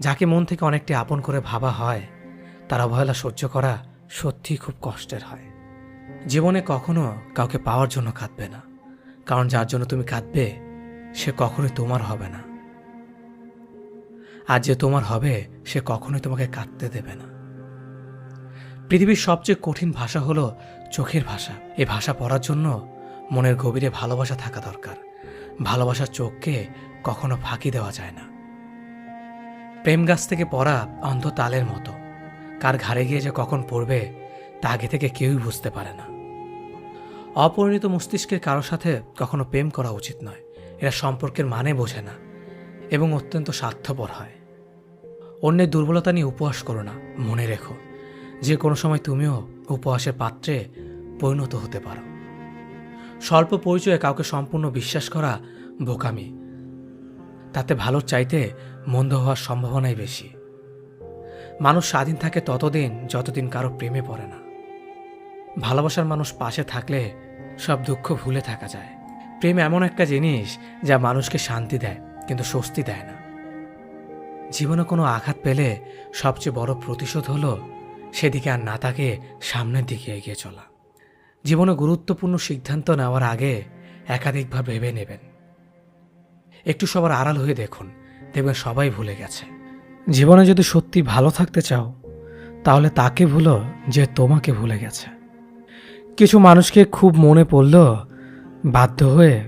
যাকে মন থেকে অনেকটি আপন করে ভাবা হয়, তার অবহেলা সহ্য করা সত্যিই খুব কষ্টের হয়। জীবনে কখনো কাউকে পাওয়ার জন্য কাঁদবে না, কারণ যার জন্য তুমি কাঁদবে, সে কখনোই তোমার হবে না। আর যে তোমার হবে, সে কখনোই তোমাকে কাঁদতে দেবে না। পৃথিবীর সবচেয়ে কঠিন ভাষা হলো চোখের ভাষা। এই ভাষা পড়ার জন্য মনের গভীরে ভালোবাসা থাকা দরকার। ভালোবাসার চোখকে কখনো ফাঁকি দেওয়া যায় না। প্রেম গাছ থেকে পড়া অন্ধ তালের মতো। কার ঘাড়ে গিয়ে যে কখন পড়বে, তা আগে থেকে কেউই বুঝতে পারে না। অপরিণত মস্তিষ্কের কারোর সাথে কখনো প্রেম করা উচিত নয়। এরা সম্পর্কের মানে বোঝে না এবং অত্যন্ত স্বার্থপর হয়। অন্যের দুর্বলতা নিয়ে উপহাস করো না, মনে রেখো। যে কোনো সময় তুমিও উপহাসের পাত্রে পরিণত হতে পারো। স্বল্প পরিচয়ে কাউকে সম্পূর্ণ বিশ্বাস করা বোকামি। তাতে ভালোর চাইতে মন্দ হওয়ার সম্ভাবনাই বেশি। মানুষ স্বাধীন থাকে ততদিন যতদিন কারও প্রেমে পড়ে না। ভালোবাসার মানুষ পাশে থাকলে সব দুঃখ ভুলে থাকা যায়। প্রেম এমন একটা জিনিস যা মানুষকে শান্তি দেয়, কিন্তু স্বস্তি দেয় না। জীবনে কোনো আঘাত পেলে সবচেয়ে বড় প্রতিশোধ হলো সেদিকে আর না তাকে সামনের দিকে এগিয়ে চলা। জীবনে গুরুত্বপূর্ণ সিদ্ধান্ত নেওয়ার আগে একাধিকবার ভেবে নেবেন। একটু সবার আড়াল হয়ে দেখুন। দেখবেন সবাই ভুলে গেছে। জীবনে যদি সত্যি ভালো থাকতে চাও, তাহলে তাকে ভুলো যে তোমাকে ভুলে গেছে। কিছু মানুষকে খুব মনে পড়লেও বাধ্য হয়ে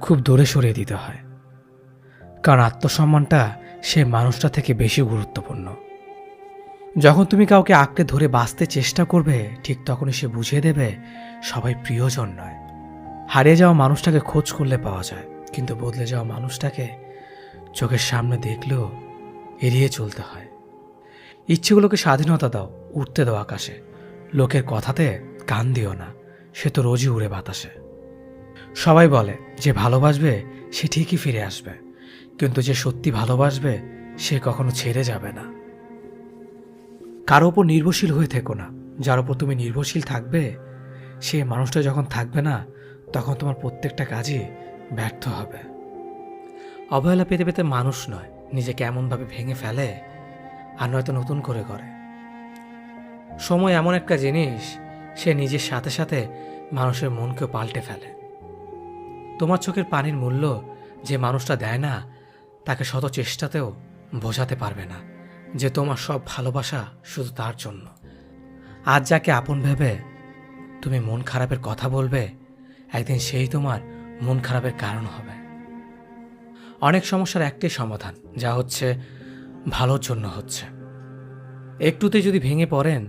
খুব দূরে সরিয়ে দিতে হয়। কারণ আত্মসম্মানটা সে মানুষটা থেকে বেশি গুরুত্বপূর্ণ। যখন তুমি কাউকে আঁকড়ে ধরে বাঁচতে চেষ্টা করবে, ঠিক তখনই সে বুঝিয়ে দেবে সবাই প্রিয়জন নয়। হারিয়ে যাওয়া মানুষটাকে খোঁজ করলে পাওয়া যায়, কিন্তু বদলে যাওয়া মানুষটাকে চোখের সামনে দেখলেও এড়িয়ে চলতে হয়। ইচ্ছেগুলোকে স্বাধীনতা দাও, উঠতে দাও আকাশে। লোকের কথাতে কান দিও না, সে তো রোজই উড়ে বাতাসে। সবাই বলে, যে ভালোবাসবে, সে ঠিকই ফিরে আসবে। কিন্তু যে সত্যি ভালোবাসবে, সে কখনো ছেড়ে যাবে না। কারও ওপর নির্ভরশীল হয়ে থেকো না। যার ওপর তুমি নির্ভরশীল থাকবে, সে মানুষটা যখন থাকবে না, তখন তোমার প্রত্যেকটা কাজই ব্যর্থ হবে। অবহেলা পেতে পেতে মানুষ নয়, নিজেকে এমনভাবে ভেঙে ফেলে আর নয়তো নতুন করে করে সময় এমন একটা জিনিস, সে নিজের সাথে সাথে মানুষের মনকেও পাল্টে ফেলে। তোমার চোখের পানির মূল্য যে মানুষটা দেয় না, তাকে শত চেষ্টাতেও বোঝাতে পারবে না যে তোমার সব ভালোবাসা শুধু তার জন্য। আজ যাকে আপন ভেবে তুমি মন খারাপের কথা বলবে, একদিন সেই তোমার মন খারাপের কারণ হবে। অনেক সমস্যার একটাই সমাধান, যা হচ্ছে ভালোর জন্য হচ্ছে। একটুতে যদি ভেঙে পড়েন,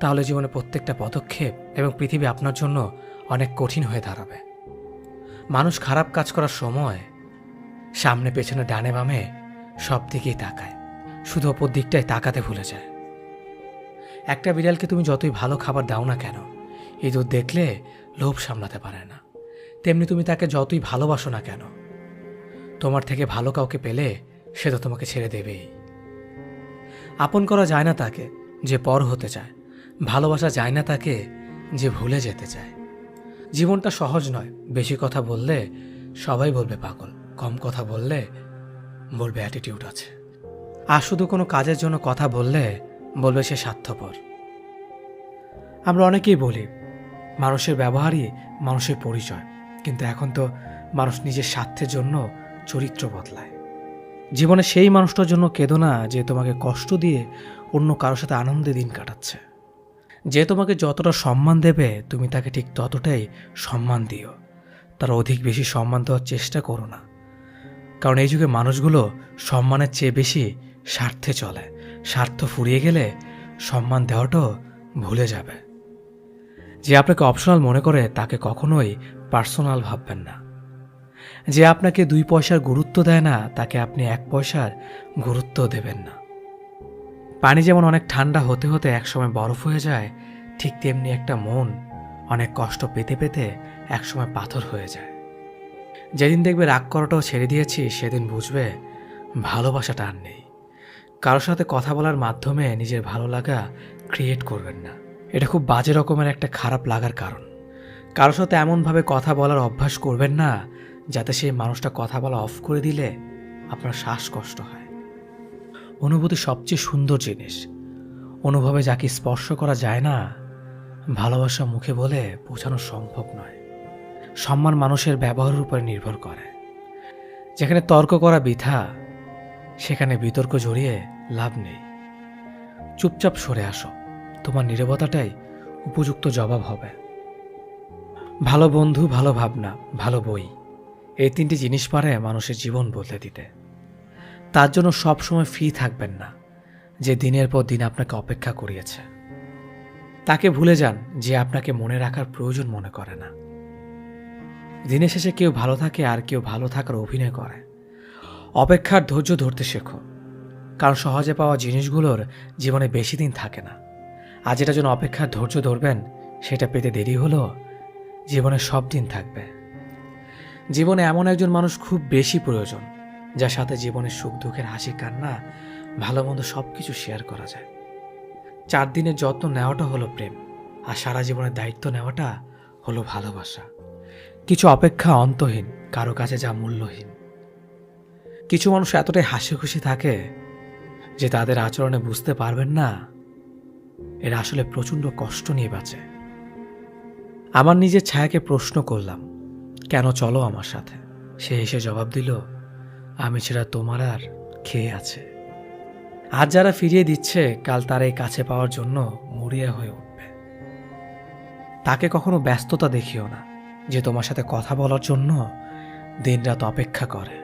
তাহলে জীবনে প্রত্যেকটা পদক্ষেপ এবং পৃথিবী আপনার জন্য অনেক কঠিন হয়ে দাঁড়াবে। মানুষ খারাপ কাজ করার সময় সামনে পেছনে ডানে বামে সব দিকেই তাকায়। শুধু অপর দিকটাই তাকাতে ভুলে যায়। একটা বিড়ালকে তুমি যতই ভালো খাবার দাও না কেন ইঁদুর দেখলে লোভ সামলাতে পারে না। তেমনি তুমি তাকে যতই ভালোবাসো না কেন তোমার থেকে ভালো কাউকে পেলে সে তো তোমাকে ছেড়ে দেবেই। আপন করা যায় না তাকে যে পর হতে চায়। ভালোবাসা যায় না তাকে যে ভুলে যেতে চায়। জীবনটা সহজ নয়, বেশি কথা বললে সবাই বলবে পাগল, কম কথা বললে বলবে অ্যাটিটিউড আছে। আর শুধু কোনো কাজের জন্য কথা বললে বলবে সে স্বার্থপর। আমরা অনেকেই বলি, মানুষের ব্যবহারই মানুষের পরিচয়। কিন্তু এখন তো মানুষ নিজের স্বার্থের জন্য চরিত্র বদলায়। জীবনে সেই মানুষটার জন্য কেঁদো না যে তোমাকে কষ্ট দিয়ে অন্য কারোর সাথে আনন্দে দিন কাটাচ্ছে। যে তোমাকে যতটা সম্মান দেবে, তুমি তাকে ঠিক ততটাই সম্মান দিও। তার অধিক বেশি সম্মান দেওয়ার চেষ্টা করো না। কারণ এই যুগে মানুষগুলো সম্মানের চেয়ে বেশি স্বার্থে চলে। স্বার্থ ফুরিয়ে গেলে সম্মান দেওয়াটাও ভুলে যাবে। যে আপনাকে অপশনাল মনে করে, তাকে কখনোই পার্সোনাল ভাববেন না। যে আপনাকে দুই পয়সার গুরুত্ব দেয় না, তাকে আপনি এক পয়সার গুরুত্ব দেবেন না। পানি যেমন অনেক ঠান্ডা হতে হতে একসময় বরফ হয়ে যায়, ঠিক তেমনি একটা মন অনেক কষ্ট পেতে পেতে একসময় পাথর হয়ে যায়। যেদিন দেখবে রাগ করাটাও ছেড়ে দিয়েছি, সেদিন বুঝবে ভালোবাসাটা আর নেই। কারোর সাথে কথা বলার মাধ্যমে নিজের ভালো লাগা ক্রিয়েট করবেন না। এটা খুব বাজে রকমের একটা খারাপ লাগার কারণ। কারোর সাথে এমনভাবে কথা বলার অভ্যাস করবেন না যাতে সেই মানুষটা কথা বলা অফ করে দিলে আপনার শ্বাসকষ্ট হয়। অনুভূতি সবচেয়ে সুন্দর জিনিস। অনুভবে যাকে স্পর্শ করা যায় না, ভালোবাসা মুখে বলে বোঝানো সম্ভব নয়। সম্মান মানুষের ব্যবহারের উপর নির্ভর করে। যেখানে তর্ক করা বৃথা, সেখানে বিতর্ক জড়িয়ে লাভ নেই। চুপচাপ সরে আসো। তোমার নীরবতাটাই উপযুক্ত জবাব হবে। ভালো বন্ধু, ভালো ভাবনা, ভালো বই। এই তিনটি জিনিস পারে মানুষের জীবন বদলে দিতে। তার জন্য সবসময় ফ্রি থাকবেন না, যে দিনের পর দিন আপনাকে অপেক্ষা করিয়েছে। তাকে ভুলে যান যে আপনাকে মনে রাখার প্রয়োজন মনে করে না। দিনের শেষে কেউ ভালো থাকে আর কেউ ভালো থাকার অভিনয় করে। অপেক্ষার ধৈর্য ধরতে শেখো, কারণ সহজে পাওয়া জিনিসগুলোর জীবনে বেশি দিন থাকে না। আজ যেটা জন্য অপেক্ষার ধৈর্য ধরবেন, সেটা পেতে দেরি হলেও জীবনে সব দিন থাকবে। জীবনে এমন একজন মানুষ খুব বেশি প্রয়োজন, যার সাথে জীবনের সুখ, দুঃখের হাসি, কান্না ভালো মন্দ সব কিছু শেয়ার করা যায়। চার দিনের যত্ন নেওয়াটা হলো প্রেম, আর সারা জীবনের দায়িত্ব নেওয়াটা হলো ভালোবাসা। কিছু অপেক্ষা অন্তহীন, কারও কাছে যা মূল্যহীন। কিছু মানুষ এতটাই হাসি খুশি থাকে যে তাদের আচরণে বুঝতে পারবেন না, এরা আসলে প্রচণ্ড কষ্ট নিয়ে বাঁচে। আমার নিজের ছায়াকে প্রশ্ন করলাম কেন চলো আমার সাথে? সে এসে জবাব দিল, আমি ছাড়া তোমার আর খেয়ে আছে? আজ যারা ফিরিয়ে দিচ্ছে, কাল তার এই কাছে পাওয়ার জন্য মরিয়া হয়ে উঠবে। তাকে কখনো ব্যস্ততা দেখিও না, যে তোমার সাথে কথা বলার জন্য দিনরাত অপেক্ষা করে।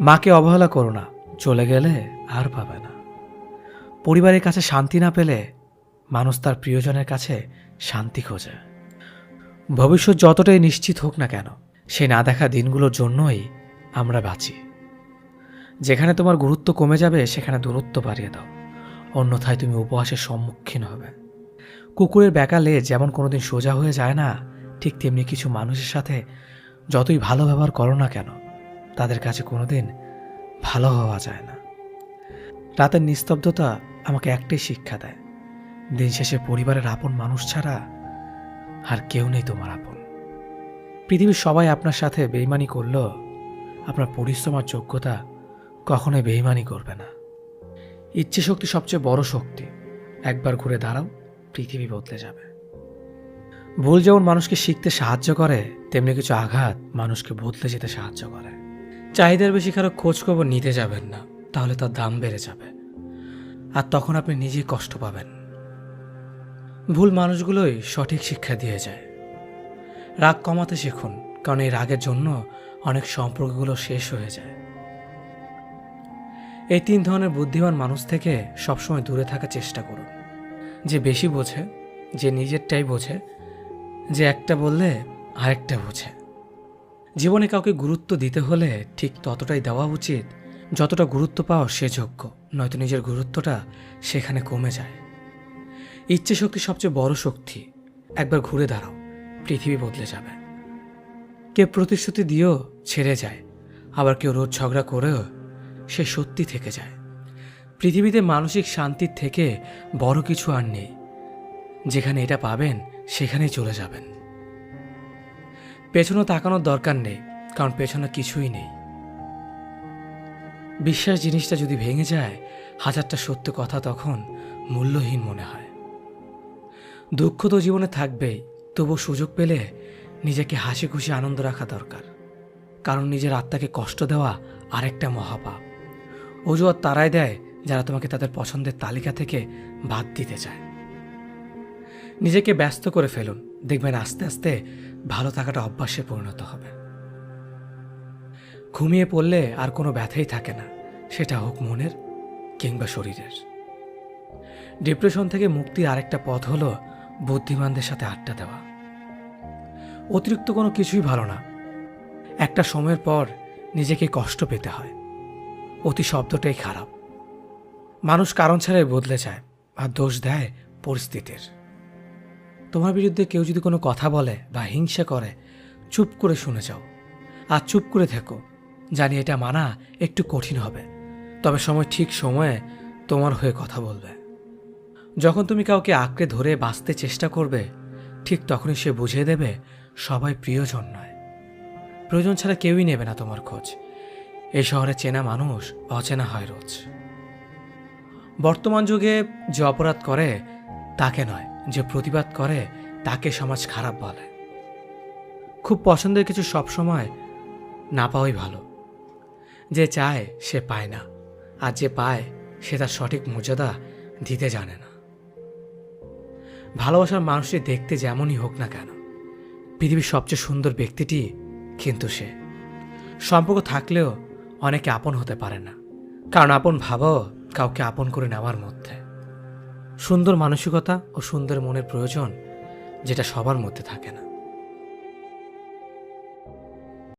মাকে অবহেলা করো না, চলে গেলে আর পাবে না। পরিবারের কাছে শান্তি না পেলে মানুষ তার প্রিয়জনের কাছে শান্তি খোঁজে। ভবিষ্যৎ যতটাই নিশ্চিত হোক না কেন সে না দেখা দিনগুলোর জন্যই আমরা বাঁচি। যেখানে তোমার গুরুত্ব কমে যাবে, সেখানে দূরত্ব বাড়িয়ে দাও। অন্যথায় তুমি উপহাসের সম্মুখীন হবে। কুকুরের বেকালে যেমন কোনোদিন সোজা হয়ে যায় না, ঠিক তেমনি কিছু মানুষের সাথে যতই ভালো ব্যবহার করো না কেন, তাদের কাছে কোনোদিন ভালো হওয়া যায় না। রাতের নিস্তব্ধতা আমাকে একটাই শিক্ষা দেয়। দিন শেষে পরিবারের আপন মানুষ ছাড়া আর কেউ নেই তোমার আপন। পৃথিবীর সবাই আপনার সাথে বেইমানি করলেও আপনার পরিশ্রম আর যোগ্যতা কখনোই বেইমানি করবে না। ইচ্ছে শক্তি সবচেয়ে বড় শক্তি। একবার ঘুরে দাঁড়াও, পৃথিবী বদলে যাবে। ভুল যেমন মানুষকে শিখতে সাহায্য করে, তেমনি কিছু আঘাত মানুষকে বদলে যেতে সাহায্য করে। চাহিদার বেশি কারও খোঁজ খবর নিতে যাবেন না, তাহলে তার দাম বেড়ে যাবে। আর তখন আপনি নিজেই কষ্ট পাবেন। ভুল মানুষগুলোই সঠিক শিক্ষা দিয়ে যায়। রাগ কমাতে শিখুন, কারণ এই রাগের জন্য অনেক সম্পর্কগুলো শেষ হয়ে যায়। এই তিন ধরনের বুদ্ধিমান মানুষ থেকে সবসময় দূরে থাকার চেষ্টা করুন। যে বেশি বোঝে, যে নিজেরটাই বোঝে, যে একটা বললে আরেকটা বোঝে। জীবনে কাউকে গুরুত্ব দিতে হলে ঠিক ততটাই দেওয়া উচিত, যতটা গুরুত্ব পাওয়া সে যোগ্য, নয়তো নিজের গুরুত্বটা সেখানে কমে যায়। ইচ্ছে শক্তি সবচেয়ে বড় শক্তি। একবার ঘুরে দাঁড়াও, পৃথিবী বদলে যাবে। কেউ প্রতিশ্রুতি দিয়েও ছেড়ে যায়, আবার কেউ রোজ ঝগড়া করেও সে সত্যি থেকে যায়। পৃথিবীতে মানসিক শান্তির থেকে বড় কিছু আর নেই। যেখানে এটা পাবেন, সেখানেই চলে যাবেন। পেছনে তাকানোর দরকার নেই, কারণ পেছনে কিছুই নেই। বিশ্বাস জিনিসটা যদি ভেঙে যায়, হাজারটা সত্য কথা তখন মূল্যহীন মনে হয়। দুঃখ তো জীবনে থাকবেই তবু সুযোগ পেলে নিজেকে হাসি খুশি আনন্দ রাখা দরকার। কারণ নিজের আত্মাকে কষ্ট দেওয়া আরেকটা মহাপাপ। অজুহাত তারাই দেয় যারা তোমাকে তাদের পছন্দের তালিকা থেকে বাদ দিতে চায়। নিজেকে ব্যস্ত করে ফেলুন, দেখবেন আস্তে আস্তে ভালো থাকাটা অভ্যাসে পরিণত হবে। ঘুমিয়ে পড়লে আর কোনো ব্যথাই থাকে না, সেটা হোক মনের কিংবা শরীরের। ডিপ্রেশন থেকে মুক্তির আরেকটা পথ হলো বুদ্ধিমানদের সাথে আড্ডা দেওয়া। অতিরিক্ত কোনো কিছুই ভালো না। একটা সময়ের পর নিজেকে কষ্ট পেতে হয়। অতি শব্দটাই খারাপ। মানুষ কারণ ছাড়াই বদলে যায় আর দোষ দেয় পরিস্থিতির। তোমার বিরুদ্ধে কেউ যদি কোনো কথা বলে বা হিংসা করে, চুপ করে শুনে যাও। আর চুপ করে থেকো। জানি এটা মানা একটু কঠিন হবে। তবে সময় ঠিক সময়ে তোমার হয়ে কথা বলবে। যখন তুমি কাউকে আঁকড়ে ধরে বাঁচতে চেষ্টা করবে, ঠিক তখনই সে বুঝিয়ে দেবে, সবাই প্রিয়জন নয়। প্রয়োজন ছাড়া কেউই নেবে না তোমার খোঁজ। এই শহরে চেনা মানুষ অচেনা হয় রোজ। বর্তমান যুগে যে অপরাধ করে, তাকে নয়, যে প্রতিবাদ করে, তাকে সমাজ খারাপ বলে। খুব পছন্দের কিছু সবসময় না পাওয়াই ভালো। যে চায়, সে পায় না, আর যে পায়, সে তার সঠিক মর্যাদা দিতে জানে না। ভালোবাসার মানুষটি দেখতে যেমনই হোক না কেন, পৃথিবীর সবচেয়ে সুন্দর ব্যক্তিটি কিন্তু সে। সম্পর্ক থাকলেও অনেকে আপন হতে পারে না, কারণ আপন ভাবাও কাউকে আপন করে নেওয়ার মধ্যে। সুন্দর মানসিকতা ও সুন্দর মনের প্রয়োজন যেটা সবার মধ্যে থাকে না।